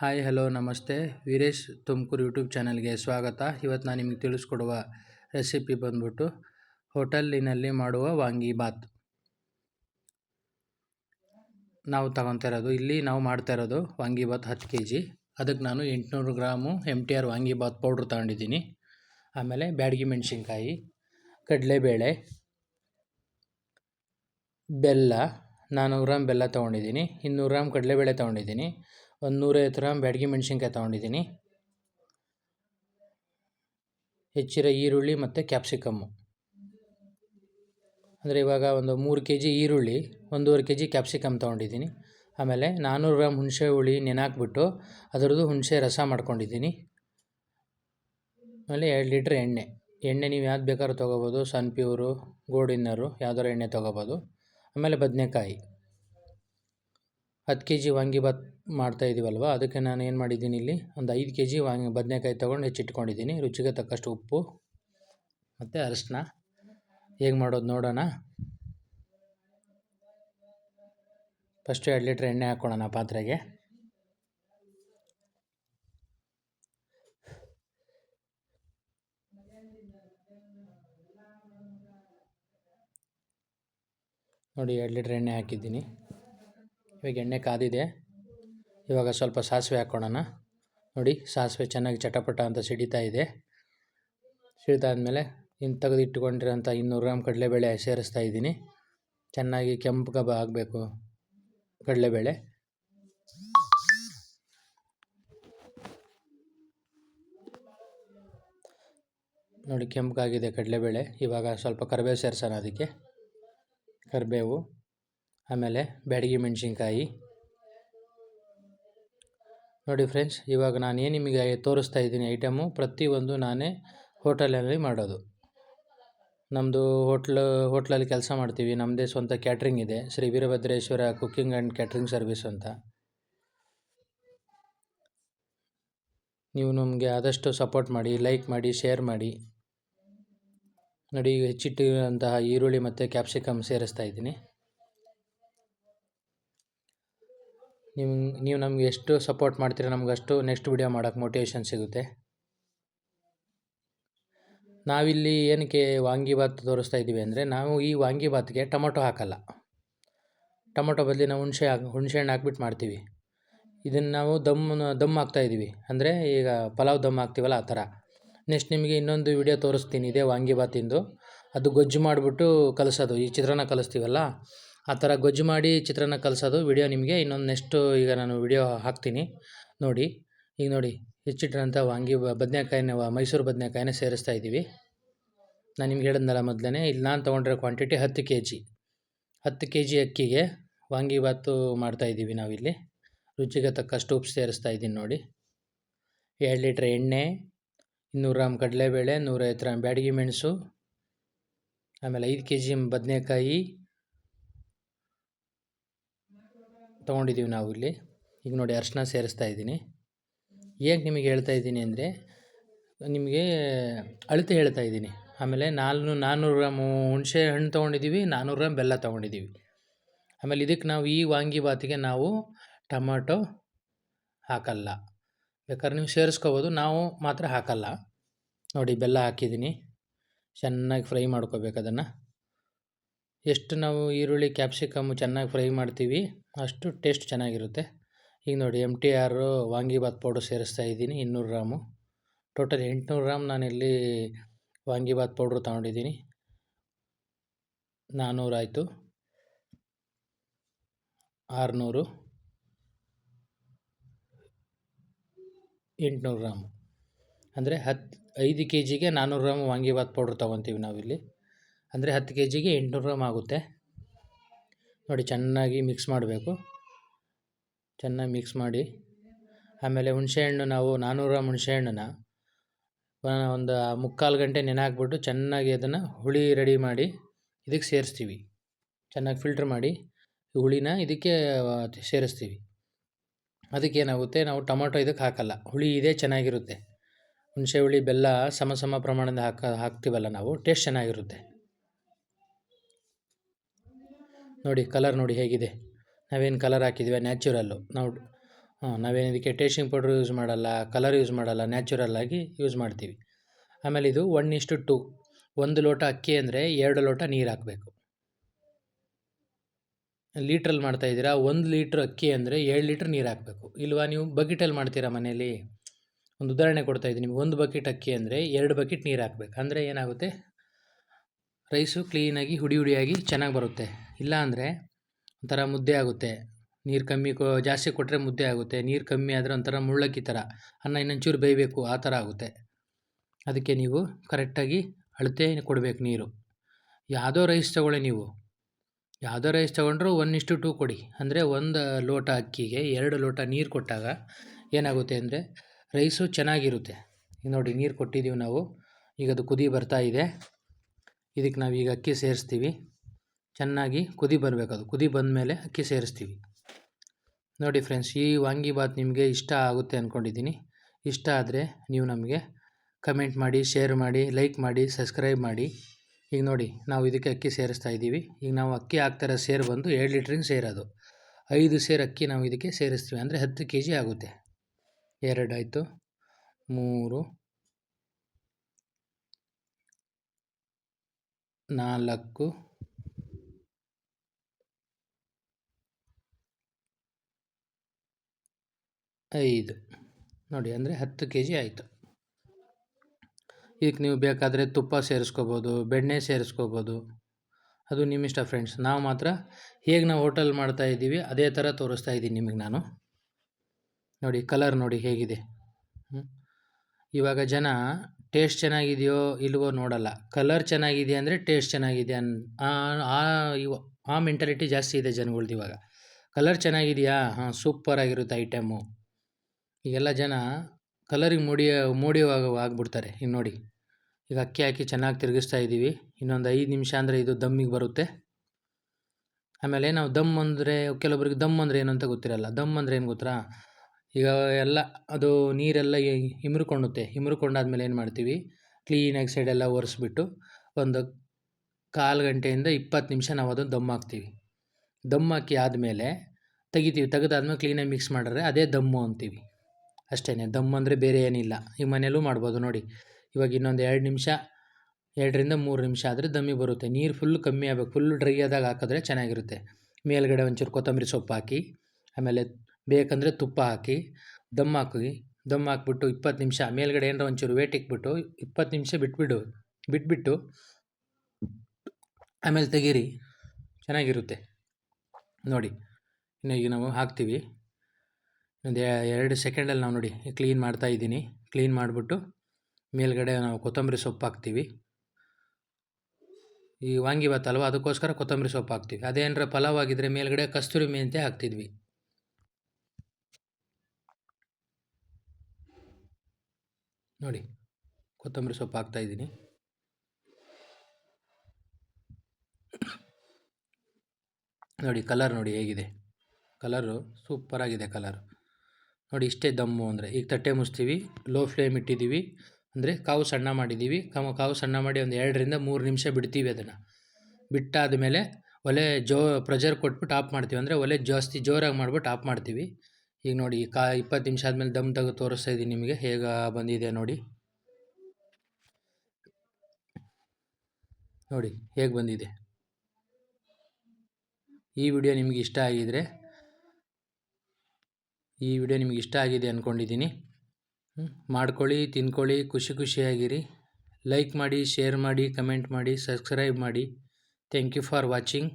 Hi, hello, ನಮಸ್ತೆ. Veeresh Tumakuru YouTube ಚಾನಲ್ಗೆ ಸ್ವಾಗತ. ಇವತ್ತು ನಾನು ನಿಮಗೆ ತಿಳಿಸ್ಕೊಡುವ ರೆಸಿಪಿ ಬಂದ್ಬಿಟ್ಟು ಹೋಟೆಲಿನಲ್ಲಿ ಮಾಡುವ ವಾಂಗಿಬಾತ್ ನಾವು ತಗೊತಾ ಇರೋದು, ಇಲ್ಲಿ ನಾವು ಮಾಡ್ತಾ ಇರೋದು ವಾಂಗಿಬಾತ್ ಹತ್ತು ಕೆ ಜಿ ಅದಕ್ಕೆ ನಾನು ಎಂಟುನೂರು gram M T R vangibath powder ತಗೊಂಡಿದ್ದೀನಿ. ಆಮೇಲೆ ಬ್ಯಾಡಗಿ ಮೆಣಸಿನ್ಕಾಯಿ, ಕಡಲೆಬೇಳೆ, ಬೆಲ್ಲ ನಾನ್ನೂರು ಗ್ರಾಮ್ ಬೆಲ್ಲ ತೊಗೊಂಡಿದ್ದೀನಿ. ಇನ್ನೂರು ಗ್ರಾಮ್ ಕಡಲೆಬೇಳೆ ತೊಗೊಂಡಿದ್ದೀನಿ. ಒಂದು ನೂರೈವತ್ತು ಗ್ರಾಮ್ ಬ್ಯಾಡಗಿ ಮೆಣಸಿನ್ಕಾಯಿ ತೊಗೊಂಡಿದ್ದೀನಿ. ಹೆಚ್ಚಿರೋ ಈರುಳ್ಳಿ ಮತ್ತು ಕ್ಯಾಪ್ಸಿಕಮ್ಮು ಅಂದರೆ ಇವಾಗ ಒಂದು ಮೂರು ಕೆ ಜಿ ಈರುಳ್ಳಿ, ಒಂದೂವರೆ ಕೆ ಜಿ ಕ್ಯಾಪ್ಸಿಕಮ್ ತೊಗೊಂಡಿದ್ದೀನಿ. ಆಮೇಲೆ ನಾನ್ನೂರು ಗ್ರಾಮ್ ಹುಣಸೆ ಹುಳಿ ನೆನಾಕ್ಬಿಟ್ಟು ಅದರದ್ದು ಹುಣಸೆ ರಸ ಮಾಡ್ಕೊಂಡಿದ್ದೀನಿ. ಆಮೇಲೆ ಎರಡು ಲೀಟ್ರ್ ಎಣ್ಣೆ. ಎಣ್ಣೆ ನೀವು ಯಾವ್ದು ಬೇಕಾದ್ರೂ ತೊಗೋಬೋದು, ಸನ್ ಪ್ಯೂರು ಗೋಲ್ಡಿನ್ನರು ಯಾವ್ದಾರು ಎಣ್ಣೆ ತೊಗೋಬೋದು. ಆಮೇಲೆ ಬದನೆಕಾಯಿ. ಹತ್ತು ಕೆ ಜಿ ವಾಂಗಿಬಾತ್ ಮಾಡ್ತಾಯಿದ್ದೀವಲ್ವ ಅದಕ್ಕೆ ನಾನು ಏನು ಮಾಡಿದ್ದೀನಿ ಇಲ್ಲಿ? ಒಂದು ಐದು ಕೆ ಜಿ ವಾಂಗಿ, ಬದನೆಕಾಯಿ ತೊಗೊಂಡು ಹೆಚ್ಚಿಟ್ಕೊಂಡಿದ್ದೀನಿ. ರುಚಿಗೆ ತಕ್ಕಷ್ಟು ಉಪ್ಪು, ಮತ್ತು ಅರಿಶಿನ ಹೇಗೆ ಮಾಡೋದು ನೋಡೋಣ. ಫಸ್ಟ್ ಎರಡು ಲೀಟ್ರ್ ಎಣ್ಣೆ ಹಾಕ್ಕೊಳ್ಳೋಣ ಪಾತ್ರೆಗೆ. ನೋಡಿ, ಎರಡು ಲೀಟ್ರ್ ಎಣ್ಣೆ ಹಾಕಿದ್ದೀನಿ. ಇವಾಗ ಎಣ್ಣೆ ಕಾದಿದೆ. ಇವಾಗ ಸ್ವಲ್ಪ ಸಾಸಿವೆ ಹಾಕ್ಕೊಳ್ಳೋಣ ನೋಡಿ, ಸಾಸಿವೆ ಚೆನ್ನಾಗಿ ಚಟಪಟ ಅಂತ ಸಿಡಿತಾ ಇದೆ. ಸಿಡಿದಾದ್ಮೇಲೆ ಇನ್ನು ತೆಗೆದಿಟ್ಟುಕೊಂಡಿರೋಂಥ ಇನ್ನೂರು ಗ್ರಾಮ್ ಕಡಲೆಬೇಳೆ ಸೇರಿಸ್ತಾ ಇದ್ದೀನಿ. ಚೆನ್ನಾಗಿ ಕೆಂಪು ಕಬ ಆಗಬೇಕು ಕಡಲೆಬೇಳೆ. ನೋಡಿ, ಕೆಂಪಗಾಗಿದೆ ಕಡಲೆಬೇಳೆ. ಇವಾಗ ಸ್ವಲ್ಪ ಕರಿಬೇವು ಸೇರಿಸೋಣ ಅದಕ್ಕೆ. ಕರಿಬೇವು, ಆಮೇಲೆ ಬ್ಯಾಡಗಿ ಮೆಣಸಿನ್ಕಾಯಿ. ನೋಡಿ ಫ್ರೆಂಡ್ಸ್, ಇವಾಗ ನಾನು ನಿಮಗೆ ತೋರಿಸ್ತಾ ಇದ್ದೀನಿ ಐಟಮು ಪ್ರತಿಯೊಂದು ನಾನೇ ಹೋಟೆಲಲ್ಲಿ ಮಾಡೋದು. ನಮ್ಮದು ಹೋಟ್ಲು ಹೋಟ್ಲಲ್ಲಿ ಕೆಲಸ ಮಾಡ್ತೀವಿ. ನಮ್ಮದೇ ಸ್ವಂತ ಕ್ಯಾಟ್ರಿಂಗ್ ಇದೆ. Shri Veerabhadreshwara cooking and catering service ಅಂತ. ನೀವು ನಮಗೆ ಆದಷ್ಟು ಸಪೋರ್ಟ್ ಮಾಡಿ ಲೈಕ್ ಮಾಡಿ ಶೇರ್ ಮಾಡಿ. ನೋಡಿ ಹೆಚ್ಚಿಟ್ಟಿರುವಂತಹ ಈರುಳ್ಳಿ ಮತ್ತು ಕ್ಯಾಪ್ಸಿಕಮ್ ಸೇರಿಸ್ತಾ ಇದ್ದೀನಿ. ನೀವು ನೀವು ನಮಗೆ ಎಷ್ಟು ಸಪೋರ್ಟ್ ಮಾಡ್ತೀರ ನಮ್ಗೆ ಅಷ್ಟು ನೆಕ್ಸ್ಟ್ ವಿಡಿಯೋ ಮಾಡೋಕ್ಕೆ ಮೋಟಿವೇಶನ್ ಸಿಗುತ್ತೆ. ನಾವಿಲ್ಲಿ ಏನಕ್ಕೆ ವಾಂಗಿಬಾತ್ ತೋರಿಸ್ತಾ ಇದ್ದೀವಿ ಅಂದರೆ, ನಾವು ಈ ವಾಂಗಿಬಾತ್ಗೆ ಟೊಮೊಟೊ ಹಾಕಲ್ಲ. ಟೊಮೊಟೊ ಬದಲಿ ನಾವು ಹುಣಸೆ ಹಾಕಿ, ಹುಣಸೆ ಹಣ್ಣು ಹಾಕ್ಬಿಟ್ಟು ಮಾಡ್ತೀವಿ. ಇದನ್ನು ನಾವು ದಮ್ ದಮ್ ಹಾಕ್ತಾಯಿದ್ದೀವಿ ಅಂದರೆ ಈಗ ಪಲಾವ್ ದಮ್ ಹಾಕ್ತೀವಲ್ಲ ಆ ಥರ. ನೆಕ್ಸ್ಟ್ ನಿಮಗೆ ಇನ್ನೊಂದು ವಿಡಿಯೋ ತೋರಿಸ್ತೀನಿ, ಇದೇ ವಾಂಗಿಬಾತಿಂದು ಅದು ಗೊಜ್ಜು ಮಾಡಿಬಿಟ್ಟು ಕಲಿಸೋದು, ಈ ಚಿತ್ರಾನ್ನ ಕಲಿಸ್ತೀವಲ್ಲ? ಆ ಥರ ಗೊಜ್ಜು ಮಾಡಿ ಚಿತ್ರಾನ್ನ ಕಲಿಸೋದು ವಿಡಿಯೋ ನಿಮಗೆ. ಇನ್ನೊಂದು ನೆಕ್ಸ್ಟು ಈಗ ನಾನು ವಿಡಿಯೋ ಹಾಕ್ತೀನಿ. ನೋಡಿ, ಈಗ ನೋಡಿ ಹೆಚ್ಚಿಟ್ಟಿರೋಂಥ ವಾಂಗಿ ಬದನೆಕಾಯಿನ ಮೈಸೂರು ಬದನೆಕಾಯಿನ ಸೇರಿಸ್ತಾ ಇದ್ದೀವಿ. ನಾನು ನಿಮ್ಗೆ ಹೇಳಿದ್ನಲ್ಲ ಮೊದಲೇ ಇಲ್ಲಿ ನಾನು ತೊಗೊಂಡಿರೋ ಕ್ವಾಂಟಿಟಿ ಹತ್ತು ಕೆ ಜಿ ಹತ್ತು ಕೆ ಜಿ ಅಕ್ಕಿಗೆ ಮಾಡ್ತಾ ಮಾಡ್ತಾಯಿದ್ದೀವಿ ನಾವಿಲ್ಲಿ ರುಚಿಗೆ ತಕ್ಕಷ್ಟು ಉಪ್ಪು ಸೇರಿಸ್ತಾ ಇದ್ದೀನಿ ನೋಡಿ. ಎರಡು ಲೀಟ್ರ್ ಎಣ್ಣೆ, ಇನ್ನೂರು ಗ್ರಾಮ್ ಕಡಲೆಬೇಳೆ, ನೂರೈವತ್ತು ಗ್ರಾಮ್ ಬ್ಯಾಡಗಿ ಮೆಣಸು, ಆಮೇಲೆ ಐದು ಕೆ ಜಿ ಬದನೆಕಾಯಿ ತೊಗೊಂಡಿದ್ದೀವಿ ನಾವು ಇಲ್ಲಿ ಈಗ ನೋಡಿ ಅರಿಶಿನ ಸೇರಿಸ್ತಾ ಇದ್ದೀನಿ. ಹೇಗೆ ನಿಮಗೆ ಹೇಳ್ತಾ ಇದ್ದೀನಿ ಅಂದರೆ, ನಿಮಗೆ ಅಳತೆ ಹೇಳ್ತಾ ಇದ್ದೀನಿ. ಆಮೇಲೆ ನಾಲ್ನೂ ನಾನ್ನೂರು ಗ್ರಾಮ್ ಹುಣಸೆ ಹಣ್ಣು ತೊಗೊಂಡಿದ್ದೀವಿ, ನಾನ್ನೂರು ಗ್ರಾಮ್ ಬೆಲ್ಲ ತೊಗೊಂಡಿದ್ದೀವಿ. ಆಮೇಲೆ ಇದಕ್ಕೆ ನಾವು ಈ ವಾಂಗಿಬಾತಿಗೆ ನಾವು ಟೊಮೊಟೊ ಹಾಕಲ್ಲ. ಬೇಕಾದ್ರೆ ನೀವು ಸೇರಿಸ್ಕೋಬೋದು, ನಾವು ಮಾತ್ರ ಹಾಕಲ್ಲ. ನೋಡಿ ಬೆಲ್ಲ ಹಾಕಿದ್ದೀನಿ. ಚೆನ್ನಾಗಿ ಫ್ರೈ ಮಾಡ್ಕೋಬೇಕು ಅದನ್ನು. ಎಷ್ಟು ನಾವು ಈರುಳ್ಳಿ ಕ್ಯಾಪ್ಸಿಕಮ್ಮು ಚೆನ್ನಾಗಿ ಫ್ರೈ ಮಾಡ್ತೀವಿ, ಅಷ್ಟು ಟೇಸ್ಟ್ ಚೆನ್ನಾಗಿರುತ್ತೆ. ಈಗ ನೋಡಿ ಎಂ ಟಿ ಆರು ವಾಂಗಿಬಾತ್ ಪೌಡ್ರ್ ಸೇರಿಸ್ತಾ ಇದ್ದೀನಿ, ಇನ್ನೂರು ಗ್ರಾಮು. ಟೋಟಲ್ ಎಂಟುನೂರು ಗ್ರಾಮ್ ನಾನಿಲ್ಲಿ ವಾಂಗಿಬಾತ್ ಪೌಡ್ರು ತೊಗೊಂಡಿದ್ದೀನಿ. ನಾನ್ನೂರಾಯಿತು ಆರುನೂರು. ಎಂಟುನೂರು ಗ್ರಾಮು. ಅಂದರೆ ಹತ್ತು ಐದು ಕೆ ಜಿಗೆ ನಾನ್ನೂರು ಗ್ರಾಮ್ ವಾಂಗಿಬಾತ್ ಪೌಡ್ರ್ ತೊಗೊತೀವಿ ನಾವಿಲ್ಲಿ. ಅಂದರೆ ಹತ್ತು ಕೆ ಜಿಗೆ ಎಂಟುನೂರು ಗ್ರಾಮ್ ಆಗುತ್ತೆ. ನೋಡಿ, ಚೆನ್ನಾಗಿ ಮಿಕ್ಸ್ ಮಾಡಬೇಕು. ಚೆನ್ನಾಗಿ ಮಿಕ್ಸ್ ಮಾಡಿ. ಆಮೇಲೆ ಹುಣಸೆಹಣ್ಣು ನಾವು ನಾನ್ನೂರು ಗ್ರಾಮ್ ಹುಣಸೆಹಣ್ಣನ್ನ ಒಂದು ಮುಕ್ಕಾಲು ಗಂಟೆ ನೆನೆ ಹಾಕ್ಬಿಟ್ಟು ಚೆನ್ನಾಗಿ ಅದನ್ನು ಹುಳಿ ರೆಡಿ ಮಾಡಿ ಇದಕ್ಕೆ ಸೇರಿಸ್ತೀವಿ. ಚೆನ್ನಾಗಿ ಫಿಲ್ಟ್ರ್ ಮಾಡಿ ಹುಳಿನ ಇದಕ್ಕೆ ಸೇರಿಸ್ತೀವಿ. ಅದಕ್ಕೇನಾಗುತ್ತೆ ನಾವು ಟೊಮೊಟೊ ಇದಕ್ಕೆ ಹಾಕಲ್ಲ. ಹುಳಿ ಇದೇ ಚೆನ್ನಾಗಿರುತ್ತೆ. ಹುಣಸೆ ಹುಳಿ ಬೆಲ್ಲ ಸಮ ಸಮ ಪ್ರಮಾಣದ ಹಾಕ, ಹಾಕ್ತೀವಲ್ಲ ನಾವು ಟೇಸ್ಟ್ ಚೆನ್ನಾಗಿರುತ್ತೆ. ನೋಡಿ ಕಲರ್ ನೋಡಿ ಹೇಗಿದೆ. ನಾವೇನು ಕಲರ್ ಹಾಕಿದ್ವಿ? ನ್ಯಾಚುರಲ್ಲು ನಾವು, ಹಾಂ, ನಾವೇನು ಇದಕ್ಕೆ ಟೇಸ್ಟಿಂಗ್ ಪೌಡ್ರ್ ಯೂಸ್ ಮಾಡಲ್ಲ ಕಲರ್ ಯೂಸ್ ಮಾಡಲ್ಲ ನ್ಯಾಚುರಲ್ ಆಗಿ ಯೂಸ್ ಮಾಡ್ತೀವಿ. ಆಮೇಲೆ ಇದು ಒನ್ ಇಷ್ಟು ಟು ಒಂದು ಲೋಟ ಅಕ್ಕಿ ಅಂದರೆ ಎರಡು ಲೋಟ ನೀರು ಹಾಕಬೇಕು. ಲೀಟ್ರಲ್ಲಿ ಮಾಡ್ತಾ ಇದ್ದೀರಾ? ಒಂದು ಲೀಟ್ರ್ ಅಕ್ಕಿ ಅಂದರೆ ಏಳು ಲೀಟ್ರ್ ನೀರು ಹಾಕಬೇಕು. ಇಲ್ವಾ ನೀವು? ಬಕೆಟಲ್ಲಿ ಮಾಡ್ತೀರಾ ಮನೇಲಿ ಒಂದು ಉದಾಹರಣೆ ಕೊಡ್ತಾ ಇದ್ದೀನಿ. ನಿಮ್ಗೆ ಒಂದು ಬಕೆಟ್ ಅಕ್ಕಿ ಅಂದರೆ ಎರಡು ಬಕೆಟ್ ನೀರು ಹಾಕಬೇಕು. ಅಂದರೆ ಏನಾಗುತ್ತೆ? ರೈಸು ಕ್ಲೀನಾಗಿ ಹುಡಿ ಹುಡಿಯಾಗಿ ಚೆನ್ನಾಗಿ ಬರುತ್ತೆ. ಇಲ್ಲ ಅಂದರೆ ಒಂಥರ ಮುದ್ದೆ ಆಗುತ್ತೆ. ನೀರು ಕಮ್ಮಿ ಕೊ, ಜಾಸ್ತಿ ಕೊಟ್ಟರೆ ಮುದ್ದೆ ಆಗುತ್ತೆ. ನೀರು ಕಮ್ಮಿ ಆದರೆ ಒಂಥರ ಮುಳ್ಳಕ್ಕಿ ಥರ ಅನ್ನ ಇನ್ನೊಂಚೂರು ಬೇಯಬೇಕು, ಆ ಥರ ಆಗುತ್ತೆ. ಅದಕ್ಕೆ ನೀವು ಕರೆಕ್ಟಾಗಿ ಅಳತೆ ಕೊಡಬೇಕು ನೀರು. ಯಾವುದೋ ರೈಸ್ ತೊಗೊಳ್ಳಿ ನೀವು. ಯಾವುದೋ ರೈಸ್ ತೊಗೊಂಡ್ರೂ ಒನ್ ಇಷ್ಟು ಟೂ ಕೊಡಿ. ಅಂದರೆ ಒಂದು ಲೋಟ ಅಕ್ಕಿಗೆ ಎರಡು ಲೋಟ ನೀರು ಕೊಟ್ಟಾಗ ಏನಾಗುತ್ತೆ ಅಂದರೆ ರೈಸು ಚೆನ್ನಾಗಿರುತ್ತೆ. ಈಗ ನೋಡಿ ನೀರು ಕೊಟ್ಟಿದ್ದೀವಿ ನಾವು. ಈಗ ಅದು ಕುದಿ ಬರ್ತಾ ಇದೆ. ಇದಕ್ಕೆ ನಾವು ಈಗ ಅಕ್ಕಿ ಸೇರಿಸ್ತೀವಿ. ಚೆನ್ನಾಗಿ ಕುದಿ ಬರಬೇಕು ಅದು. ಕುದಿ ಬಂದ ಮೇಲೆ ಅಕ್ಕಿ ಸೇರಿಸ್ತೀವಿ. ನೋಡಿ ಫ್ರೆಂಡ್ಸ್, ಈ ವಾಂಗಿಬಾತ್ ನಿಮಗೆ ಇಷ್ಟ ಆಗುತ್ತೆ ಅಂದ್ಕೊಂಡಿದ್ದೀನಿ ಇಷ್ಟ ಆದರೆ ನೀವು ನಮಗೆ ಕಮೆಂಟ್ ಮಾಡಿ, ಶೇರ್ ಮಾಡಿ, ಲೈಕ್ ಮಾಡಿ, ಸಬ್ಸ್ಕ್ರೈಬ್ ಮಾಡಿ. ಈಗ ನೋಡಿ, ನಾವು ಇದಕ್ಕೆ ಅಕ್ಕಿ ಸೇರಿಸ್ತಾ ಇದ್ದೀವಿ. ಈಗ ನಾವು ಅಕ್ಕಿ ಹಾಕ್ತಾರ ಸೇರು ಬಂದು ಎರಡು ಲೀಟ್ರಿನ ಸೇರೋದು ಐದು ಸೇರು ಅಕ್ಕಿ ನಾವು ಇದಕ್ಕೆ ಸೇರಿಸ್ತೀವಿ. ಅಂದರೆ ಹತ್ತು ಕೆ ಜಿ ಆಗುತ್ತೆ ಎರಡಾಯಿತು ಮೂರು. ನಾಲ್ಕು. ಐದು. ನೋಡಿ, ಅಂದರೆ ಹತ್ತು ಕೆ ಜಿ ಆಯಿತು. ಇದಕ್ಕೆ ನೀವು ಬೇಕಾದರೆ ತುಪ್ಪ ಸೇರಿಸ್ಕೋಬೋದು, ಬೆಣ್ಣೆ ಸೇರಿಸ್ಕೋಬೋದು. ಅದು ನಿಮ್ಮಿಷ್ಟ ಫ್ರೆಂಡ್ಸ್ ನಾವು ಮಾತ್ರ ಹೇಗೆ ನಾವು ಹೋಟೆಲ್ ಮಾಡ್ತಾ ಇದ್ದೀವಿ, ಅದೇ ಥರ ತೋರಿಸ್ತಾ ಇದ್ದೀನಿ ನಿಮಗೆ ನಾನು. ನೋಡಿ ಕಲರ್ ನೋಡಿ ಹೇಗಿದೆ. ಇವಾಗ ಜನ ಟೇಸ್ಟ್ ಚೆನ್ನಾಗಿದೆಯೋ ಇಲ್ವೋ ನೋಡಲ್ಲ. ಕಲರ್ ಚೆನ್ನಾಗಿದೆ ಅಂದರೆ ಟೇಸ್ಟ್ ಚೆನ್ನಾಗಿದೆ ಅನ್, ಆ ಇವ, ಆ ಮೆಂಟಾಲಿಟಿ ಜಾಸ್ತಿ ಇದೆ ಜನಗಳ್ದು ಇವಾಗ. ಕಲರ್ ಚೆನ್ನಾಗಿದೆಯಾ? ಹಾಂ ಸೂಪರಾಗಿರುತ್ತೆ ಐಟಮು ಈಗೆಲ್ಲ ಜನ ಕಲರಿಗೆ ಮೂಡಿ ಮೂಡಿಯುವಾಗ ಆಗ್ಬಿಡ್ತಾರೆ. ಇನ್ನು ನೋಡಿ. ಈಗ ಅಕ್ಕಿ ಹಾಕಿ ಚೆನ್ನಾಗಿ ತಿರುಗಿಸ್ತಾ ಇದ್ದೀವಿ. ಇನ್ನೊಂದು ಐದು ನಿಮಿಷ ಅಂದರೆ ಇದು ದಮ್ಮಿಗೆ ಬರುತ್ತೆ. ಆಮೇಲೆ ನಾವು ದಮ್ ಅಂದರೆ, ಕೆಲವೊಬ್ರಿಗೆ ದಮ್ ಅಂದರೆ ಏನು ಅಂತ ಗೊತ್ತಿರಲ್ಲ. ದಮ್ ಅಂದರೆ ಏನು ಗೊತ್ತಾ? ಈಗ ಎಲ್ಲ, ಅದು ನೀರೆಲ್ಲ ಇಮ್ರುಕೊಳ್ಳುತ್ತೆ ಹಿಮ್ರುಕೊಂಡಾದ್ಮೇಲೆ ಏನು ಮಾಡ್ತೀವಿ? ಕ್ಲೀನಾಗಿ ಸೈಡೆಲ್ಲ ಒರೆಸ್ಬಿಟ್ಟು ಒಂದು ಕಾಲು ಗಂಟೆಯಿಂದ ಇಪ್ಪತ್ತು ನಿಮಿಷ ನಾವು ಅದನ್ನು ದಮ್ ಹಾಕ್ತೀವಿ. ದಮ್ ಹಾಕಿ ಆದಮೇಲೆ ತೆಗಿತೀವಿ. ತೆಗೆದಾದ್ಮೇಲೆ ಕ್ಲೀನಾಗಿ ಮಿಕ್ಸ್ ಮಾಡಿದ್ರೆ ಅದೇ ದಮ್ಮು ಅಂತೀವಿ. ಅಷ್ಟೇ ದಮ್ ಅಂದರೆ ಬೇರೆ ಏನಿಲ್ಲ. ಈ ಮನೆಯಲ್ಲೂ ಮಾಡ್ಬೋದು ನೋಡಿ. ಇವಾಗ ಇನ್ನೊಂದು ಎರಡು ನಿಮಿಷ, ಎರಡರಿಂದ ಮೂರು ನಿಮಿಷ ಆದರೆ ದಮ್ಮಿ ಬರುತ್ತೆ. ನೀರು ಫುಲ್ ಕಮ್ಮಿ ಆಗಬೇಕು. ಫುಲ್ ಡ್ರೈ ಆದಾಗ ಹಾಕಿದ್ರೆ ಚೆನ್ನಾಗಿರುತ್ತೆ. ಮೇಲ್ಗಡೆ ಒಂಚೂರು ಕೊತ್ತಂಬರಿ ಸೊಪ್ಪು ಹಾಕಿ, ಆಮೇಲೆ ಬೇಕಂದರೆ ತುಪ್ಪ ಹಾಕಿ, ದಮ್ ಹಾಕಿ, ದಮ್ ಹಾಕ್ಬಿಟ್ಟು ಇಪ್ಪತ್ತು ನಿಮಿಷ, ಮೇಲ್ಗಡೆ ಏನಾರ ಒಂಚೂರು ವೇಟ್ ಇಕ್ಬಿಟ್ಟು ಇಪ್ಪತ್ತು ನಿಮಿಷ ಬಿಟ್ಬಿಡು, ಬಿಟ್ಬಿಟ್ಟು ಆಮೇಲೆ ತೆಗೀರಿ. ಚೆನ್ನಾಗಿರುತ್ತೆ. ನೋಡಿ, ಇನ್ನು ಈಗ ನಾವು ಹಾಕ್ತೀವಿ. ಒಂದು ಎರಡು ಸೆಕೆಂಡಲ್ಲಿ ನಾವು ನೋಡಿ ಕ್ಲೀನ್ ಮಾಡ್ತಾ ಇದ್ದೀನಿ. ಕ್ಲೀನ್ ಮಾಡಿಬಿಟ್ಟು ಮೇಲ್ಗಡೆ ನಾವು ಕೊತ್ತಂಬರಿ ಸೊಪ್ಪು ಹಾಕ್ತೀವಿ. ಈ ವಾಂಗಿ ಅಲ್ವಾ, ಅದಕ್ಕೋಸ್ಕರ ಕೊತ್ತಂಬರಿ ಸೊಪ್ಪು ಹಾಕ್ತೀವಿ. ಅದೇನರ ಪಲಾವ್ ಆಗಿದ್ದರೆ ಮೇಲ್ಗಡೆ ಕಸ್ತೂರಿ ಮೆಂತೆ ಹಾಕ್ತಿದ್ವಿ. ನೋಡಿ, ಕೊತ್ತಂಬರಿ ಸೊಪ್ಪು ಹಾಕ್ತಾ ಇದ್ದೀನಿ. ನೋಡಿ ಕಲರ್ ನೋಡಿ ಹೇಗಿದೆ. ಕಲರು ಸೂಪರಾಗಿದೆ ಕಲರ್ ನೋಡಿ, ಇಷ್ಟೇ ದಮ್ಮು ಅಂದರೆ, ಈಗ ತಟ್ಟೆ ಮುಚ್ತೀವಿ ಲೋ ಫ್ಲೇಮ್ ಇಟ್ಟಿದ್ದೀವಿ, ಅಂದರೆ ಕಾವು ಸಣ್ಣ ಮಾಡಿದ್ದೀವಿ. ಕಮ, ಕಾವು ಸಣ್ಣ ಮಾಡಿ ಒಂದು ಎರಡರಿಂದ ಮೂರು ನಿಮಿಷ ಬಿಡ್ತೀವಿ ಅದನ್ನು. ಬಿಟ್ಟಾದ ಮೇಲೆ ಒಲೆ ಜೋ ಪ್ರೆಜರ್ ಕೊಟ್ಬಿಟ್ಟು ಆಫ್ ಮಾಡ್ತೀವಿ. ಅಂದರೆ ಒಲೆ ಜಾಸ್ತಿ ಜೋರಾಗಿ ಮಾಡ್ಬಿಟ್ಟು ಆಫ್ ಮಾಡ್ತೀವಿ. ಈಗ ನೋಡಿ ಕಾ ಇಪ್ಪತ್ತು ನಿಮಿಷ ಆದಮೇಲೆ ದಮ್ ತೆಗೆದು ತೋರಿಸ್ತಾ ಇದ್ದೀನಿ ನಿಮಗೆ, ಹೇಗೆ ಬಂದಿದೆ ನೋಡಿ. ನೋಡಿ, ಹೇಗೆ ಬಂದಿದೆ. ಈ ವಿಡಿಯೋ ನಿಮಗೆ ಇಷ್ಟ ಆಗಿದ್ರೆ, ಈ ವಿಡಿಯೋ ನಿಮಗೆ ಇಷ್ಟ ಆಗಿದೆ ಅಂದ್ಕೊಂಡಿದ್ದೀನಿ ಮಾಡ್ಕೊಳ್ಳಿ ತಿನ್ಕೊಳ್ಳಿ ಖುಷಿ ಖುಷಿಯಾಗಿರಿ. ಲೈಕ್ ಮಾಡಿ ಶೇರ್ ಮಾಡಿ ಕಮೆಂಟ್ ಮಾಡಿ ಸಬ್ಸ್ಕ್ರೈಬ್ ಮಾಡಿ. Thank you for watching